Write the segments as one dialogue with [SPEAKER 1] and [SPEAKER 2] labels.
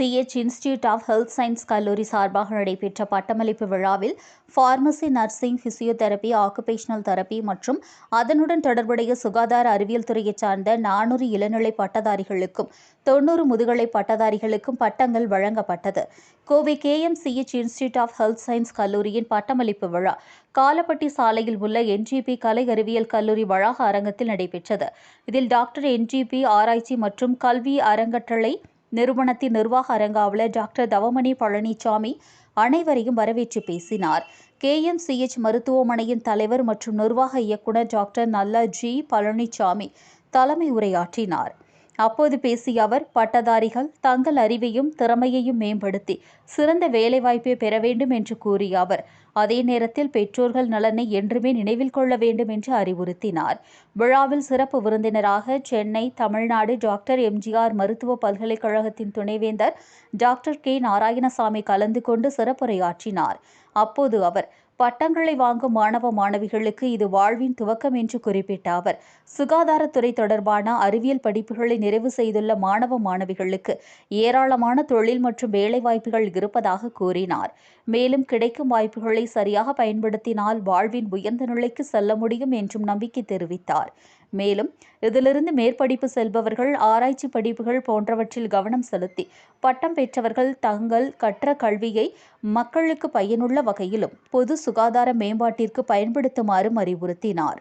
[SPEAKER 1] CH institute of health science கல்லூரி சார்பாக நடைபெற்ற பட்டமளிப்பு விழாவில் pharmacy nursing physiotherapy occupational therapy மற்றும் அதனுடன் தொடர்புடைய சுகாதார அறிவியல் துறையைச் சார்ந்த நானூறு இளநிலை பட்டதாரிகளுக்கும் தொன்னூறு முதுகலை பட்டதாரிகளுக்கும் பட்டங்கள் வழங்கப்பட்டது. Kovai KMCH institute of health science கல்லூரியின் பட்டமளிப்பு விழா காலப்பட்டி சாலையில் உள்ள என்ஜிபி கலை அறிவியல் கல்லூரி வளாக அரங்கத்தில் நடைபெற்றது. இதில் டாக்டர் என்ஜிபி ஆராய்ச்சி மற்றும் கல்வி அறங்கட்டளை நிறுவனத்தின் நிர்வாக அரங்காவலர் டாக்டர் தவமணி பழனிசாமி அனைவரையும் வரவேற்று பேசினார். கேஎம்சிஎச் மருத்துவமனையின் தலைவர் மற்றும் நிர்வாக இயக்குநர் டாக்டர் நல்ல ஜி பழனிசாமி தலைமை உரையாற்றினார். அப்போது பேசிய அவர் பட்டதாரிகள் தங்கள் அறிவையும் திறமையையும் மேம்படுத்தி சிறந்த வேலைவாய்ப்பை பெற வேண்டும் என்று கூறிய அவர் அதே நேரத்தில் பெற்றோர்கள் நலனை என்றுமே நினைவில் கொள்ள வேண்டும் என்று அறிவுறுத்தினார். விழாவில் சிறப்பு விருந்தினராக சென்னை தமிழ்நாடு டாக்டர் எம்ஜிஆர் மருத்துவ பல்கலைக்கழகத்தின் துணைவேந்தர் டாக்டர் கே. நாராயணசாமி கலந்து கொண்டு சிறப்புரையாற்றினார். அப்போது அவர் பட்டங்களை வாங்கும் மாணவ மாணவிகளுக்கு இது வாழ்வின் துவக்கம் என்று குறிப்பிட்ட அவர் சுகாதாரத்துறை தொடர்பான அறிவியல் படிப்புகளை நிறைவு செய்துள்ள மாணவ மாணவிகளுக்கு ஏராளமான தொழில் மற்றும் வேலைவாய்ப்புகள் இருப்பதாக கூறினார். மேலும் கிடைக்கும் வாய்ப்புகளை சரியாக பயன்படுத்தினால் வாழ்வின் உயர்ந்த நிலைக்கு செல்ல முடியும் என்றும் நம்பிக்கை தெரிவித்தார். மேலும் இதிலிருந்து மேற்படிப்பு செல்பவர்கள் ஆராய்ச்சி படிப்புகள் போன்றவற்றில் கவனம் செலுத்தி பட்டம் பெற்றவர்கள் தங்கள் கற்ற கல்வியை மக்களுக்கு பயனுள்ள வகையிலும் பொது சுகாதார மேம்பாட்டிற்கு பயன்படுத்துமாறும் அறிவுறுத்தினார்.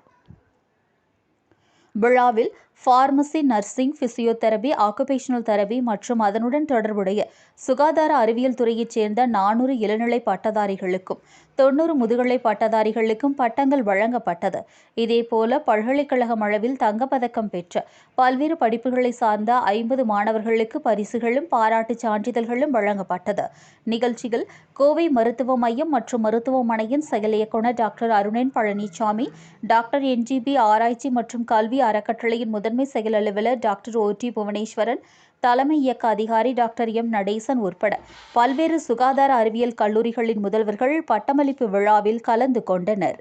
[SPEAKER 1] விழாவில் pharmacy nursing physiotherapy occupational therapy மற்றும் அதனுடன் தொடர்புடைய சுகாதார அறிவியல் துறையைச் சேர்ந்த நானூறு இளநிலை பட்டதாரிகளுக்கும் தொன்னூறு முதுகலை பட்டதாரிகளுக்கும் பட்டங்கள் வழங்கப்பட்டது. இதேபோல பல்கலைக்கழகம் அளவில் தங்கப்பதக்கம் பெற்ற பல்வேறு படிப்புகளை சார்ந்த ஐம்பது மாணவர்களுக்கு பரிசுகளும் பாராட்டுச் சான்றிதழ்களும் வழங்கப்பட்டது. நிகழ்ச்சியில் கோவை மருத்துவ மையம் மற்றும் மருத்துவமனையின் செயல் இயக்குநர் doctor Arunan Palanisamy doctor NGP ஆராய்ச்சி மற்றும் கல்வி அறக்கட்டளையின் முதல் முதன்மை செயல் அலுவலர் டாக்டர் ஓ டி புவனேஸ்வரன் தலைமை இயக்க அதிகாரி டாக்டர் எம். நடேசன் உட்பட பல்வேறு சுகாதார அறிவியல் கல்லூரிகளின் முதல்வர்கள் பட்டமளிப்பு விழாவில் கலந்து கொண்டனர்.